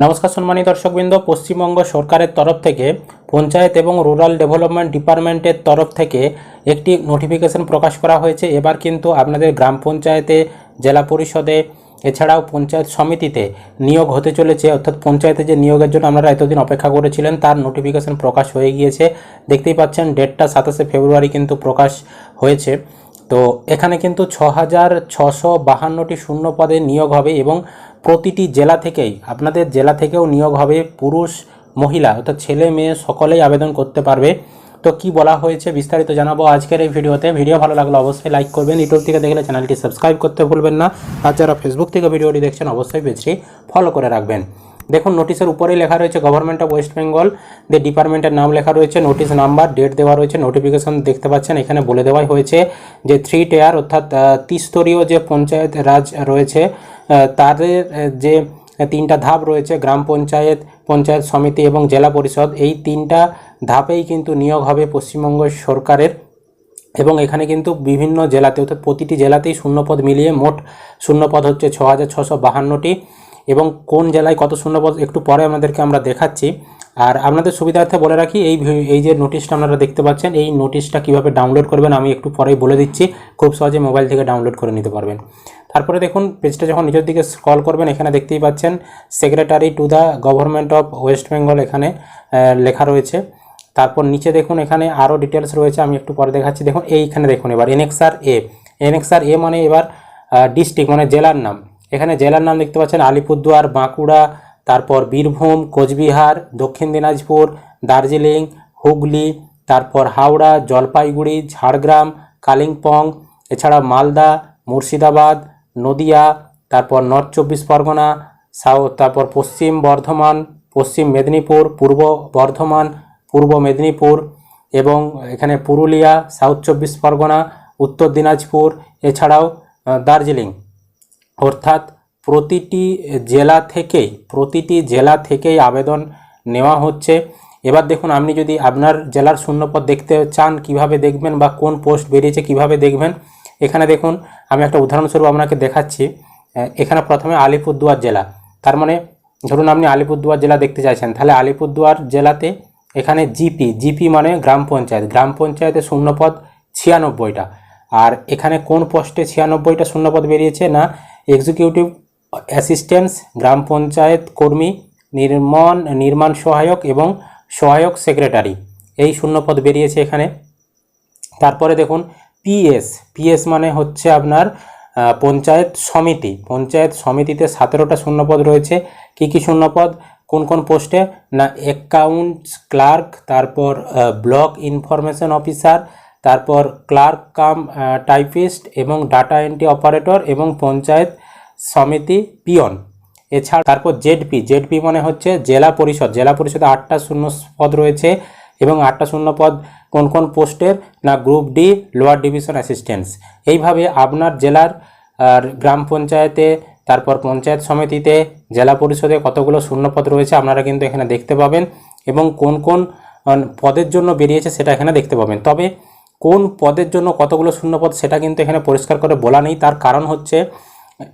নমস্কার সম্মানিত দর্শকবৃন্দ, পশ্চিমবঙ্গ সরকারের তরফ থেকে, পঞ্চায়েত এবং রুরাল ডেভেলপমেন্ট ডিপার্টমেন্টের তরফ থেকে একটি নোটিফিকেশন প্রকাশ করা হয়েছে। এবার কিন্তু আপনাদের গ্রাম পঞ্চায়েতে, জেলা পরিষদে, এছাড়াও পঞ্চায়েত সমিতিতে নিয়োগ হতে চলেছে। অর্থাৎ পঞ্চায়েতে যে নিয়োগের জন্য আপনারা এতদিন অপেক্ষা করেছিলেন, তার নোটিফিকেশন প্রকাশ হয়ে গিয়েছে। দেখতেই পাচ্ছেন, ডেটটা সাতাশে ফেব্রুয়ারি কিন্তু প্রকাশ হয়েছে। তো এখানে কিন্তু ছ হাজার ছশো বাহান্নটি শূন্য পদে নিয়োগ হবে এবং প্রতিটি জেলা থেকেই, আপনাদের জেলা থেকেও নিয়োগ হবে পুরুষ, মহিলা, অর্থাৎ ছেলে, মেয়ে, সকলেই আবেদন করতে পারবে। তো কি বলা হয়েছে বিস্তারিত জানাব আজকের এই ভিডিওতে। ভিডিও ভালো লাগলে অবশ্যই লাইক করবেন। ইউটিউব থেকে দেখলে চ্যানেলটি সাবস্ক্রাইব করতে ভুলবেন না। আর যারা ফেসবুক থেকে ভিডিওটি দেখছেন, অবশ্যই পেজটি ফলো করে রাখবেন। দেখুন নোটিশের উপরেই লেখা রয়েছে গভর্নমেন্ট অফ ওয়েস্ট বেঙ্গল যে ডিপার্টমেন্টের নাম লেখা রয়েছে নোটিশ নাম্বার ডেট দেওয়া রয়েছে নোটিফিকেশন দেখতে পাচ্ছেন। এখানে বলে দেওয়াই হয়েছে যে থ্রি টেয়ার অর্থাৎ ত্রিস্তরীয় যে পঞ্চায়েত রাজ রয়েছে তাদের যে তিনটা ধাপ রয়েছে, গ্রাম পঞ্চায়েত পঞ্চায়েত সমিতি এবং জেলা পরিষদ, এই তিনটা ধাপেই কিন্তু নিয়োগ হবে পশ্চিমবঙ্গ সরকারের। এবং এখানে কিন্তু বিভিন্ন জেলাতে, অর্থাৎ প্রতিটি জেলাতেই শূন্যপদ মিলিয়ে মোট শূন্যপদ হচ্ছে ছ হাজার ছশো বাহান্নটি। এবং কোন জেলায় কত শূন্যপদ একটু পরে আমাদেরকে আমরা দেখাচ্ছি। আর আপনাদের সুবিধার্থে বলে রাখি, এই এই যে নোটিশটা আপনারা দেখতে পাচ্ছেন, এই নোটিশটা কীভাবে ডাউনলোড করবেন আমি একটু পরেই বলে দিচ্ছি। খুব সহজে মোবাইল থেকে ডাউনলোড করে নিতে পারবেন। তারপরে দেখুন পেজটা যখন নিজের দিকে স্ক্রল করবেন, এখানে দেখতেই পাচ্ছেন secretary to the government of West Bengal এখানে লেখা রয়েছে। তারপর নিচে দেখুন, এখানে আরও ডিটেলস রয়েছে, আমি একটু পরে দেখাচ্ছি। দেখুন, এইখানে দেখুন এবার এনএক্সআর এ এনএক্সআর এ মানে এবার ডিস্ট্রিক্ট মানে জেলার নাম। এখানে জেলার নাম দেখতে পাচ্ছেন আলিপুরদুয়ার, বাঁকুড়া, তারপর বীরভূম, কোচবিহার, দক্ষিণ দিনাজপুর, দার্জিলিং, হুগলি, তারপর হাওড়া, জলপাইগুড়ি, ঝাড়গ্রাম, কালিম্পং এছাড়া মালদা, মুর্শিদাবাদ, নদিয়া, তারপর নর্থ চব্বিশ পরগনা সাউথ তারপর পশ্চিম বর্ধমান, পশ্চিম মেদিনীপুর, পূর্ব বর্ধমান, পূর্ব মেদিনীপুর এবং এখানে পুরুলিয়া সাউথ চব্বিশ পরগনা, উত্তর দিনাজপুর, এছাড়াও দার্জিলিং। অর্থাৎ প্রতিটি জেলা থেকেই, প্রতিটি জেলা থেকেই আবেদন নেওয়া হচ্ছে। এবার দেখুন, আপনি যদি আপনার জেলার শূন্যপদ দেখতে চান, কীভাবে দেখবেন বা কোন পোস্ট বেরিয়েছে, কীভাবে দেখবেন? এখানে দেখুন, আমি একটা উদাহরণস্বরূপ আপনাকে দেখাচ্ছি। এখানে প্রথমে আলিপুরদুয়ার জেলা। তার মানে ধরুন আপনি আলিপুরদুয়ার জেলা দেখতে চাইছেন, তাহলে আলিপুরদুয়ার জেলাতে এখানে জিপি জিপি মানে গ্রাম পঞ্চায়েত। গ্রাম পঞ্চায়েতে শূন্যপদ ছিয়ানব্বইটা। আর এখানে কোন পোস্টে ছিয়ানব্বইটা শূন্যপদ বেরিয়েছে না এক্সিকিউটিভ অ্যাসিস্ট্যান্স গ্রাম পঞ্চায়েত কর্মী, নির্মাণ নির্মাণ সহায়ক এবং সহায়ক সেক্রেটারি এই শূন্যপদ বেরিয়েছে এখানে। তারপরে দেখুন পিএস পিএস মানে হচ্ছে আপনার পঞ্চায়েত সমিতি। পঞ্চায়েত সমিতিতে সতেরোটা শূন্যপদ রয়েছে। কি কি শূন্যপদ কোন কোন পোস্টে? না অ্যাকাউন্টস ক্লার্ক তারপর ব্লক ইনফরমেশন অফিসার তারপর ক্লার্ক, কাম টাইপিস্ট এবং ডাটা এন্ট্রি অপারেটর এবং পঞ্চায়েত সমিতি পিয়ন। এছাড়া তারপর জেডপি জেডপি মানে হচ্ছে জেলা পরিষদ। জেলা পরিষদে আটটা শূন্য পদ রয়েছে এবং আটটা শূন্য পদ কোন কোন পোস্টের না group D, lower division assistance এইভাবে আপনার জেলার গ্রাম পঞ্চায়েতে, তারপর পঞ্চায়েত সমিতিতে, জেলা পরিষদে কতগুলো শূন্যপদ রয়েছে আপনারা কিন্তু এখানে দেখতে পাবেন এবং কোন কোন পদের জন্য বেরিয়েছে সেটা এখানে দেখতে পাবেন। তবে কোন পদের জন্য কতগুলো শূন্যপদ সেটা কিন্তু এখানে পরিষ্কার করে বলা নেই। তার কারণ হচ্ছে,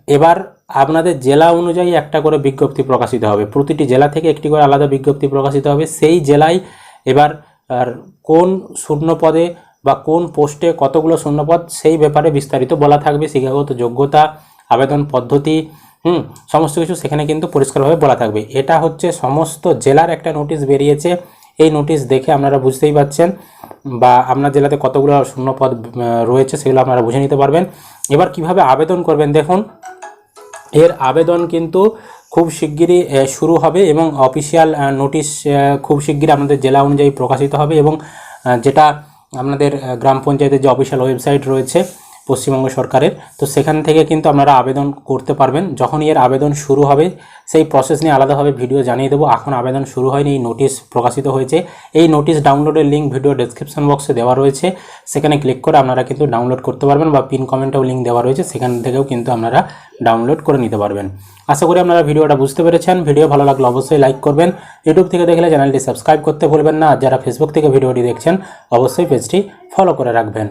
এবার আপনাদের জেলা অনুযায়ী একটা করে বিজ্ঞপ্তি প্রকাশিত হবে। প্রতিটি জেলা থেকে একটি করে আলাদা বিজ্ঞপ্তি প্রকাশিত হবে। সেই জেলায় এবার, আর কোন শূন্য পদে বা কোন পোস্টে কতগুলো শূন্যপদ সেই ব্যাপারে বিস্তারিত বলা থাকবে। শিক্ষাগত যোগ্যতা, আবেদন পদ্ধতি, হুম, সমস্ত কিছু সেখানে কিন্তু পরিষ্কারভাবে বলা থাকবে। এটা হচ্ছে সমস্ত জেলার একটা নোটিশ বেরিয়েছে। এই নোটিশ দেখে আপনারা বুঝতেই পাচ্ছেন বা আপনার জেলাতে কতগুলো শূন্যপদ রয়েছে সেগুলো আপনারা বুঝে নিতে পারবেন। এবার কীভাবে আবেদন করবেন দেখুন, এর আবেদন কিন্তু খুব শিগগিরই শুরু হবে এবং অফিসিয়াল নোটিশ খুব শিগগিরই আপনাদের জেলা অনুযায়ী প্রকাশিত হবে এবং যেটা আপনাদের গ্রাম পঞ্চায়েতের যে অফিসিয়াল ওয়েবসাইট রয়েছে পশ্চিমবঙ্গ সরকারের। তো সেখান থেকে কিন্তু আপনারা আবেদন করতে পারবেন। যখনই এর আবেদন শুরু হবে, সেই প্রসেস নিয়ে আলাদাভাবে ভিডিও জানিয়ে দেবো। এখন আবেদন শুরু হয়নি, এই নোটিশ প্রকাশিত হয়েছে। এই নোটিশ ডাউনলোডের লিঙ্ক ভিডিও ডেসক্রিপশন বক্সে দেওয়া রয়েছে। সেখানে ক্লিক করে আপনারা কিন্তু ডাউনলোড করতে পারবেন বা পিন কমেন্টেও লিঙ্ক দেওয়া রয়েছে। সেখান থেকেও কিন্তু আপনারা ডাউনলোড করে নিতে পারবেন। আশা করি আপনারা ভিডিওটা বুঝতে পেরেছেন। ভিডিও ভালো লাগলে অবশ্যই লাইক করবেন। ইউটিউব থেকে দেখলে চ্যানেলটি সাবস্ক্রাইব করতে ভুলবেন না। আর যারা ফেসবুক থেকে ভিডিওটি দেখছেন, অবশ্যই পেজটি ফলো করে রাখবেন।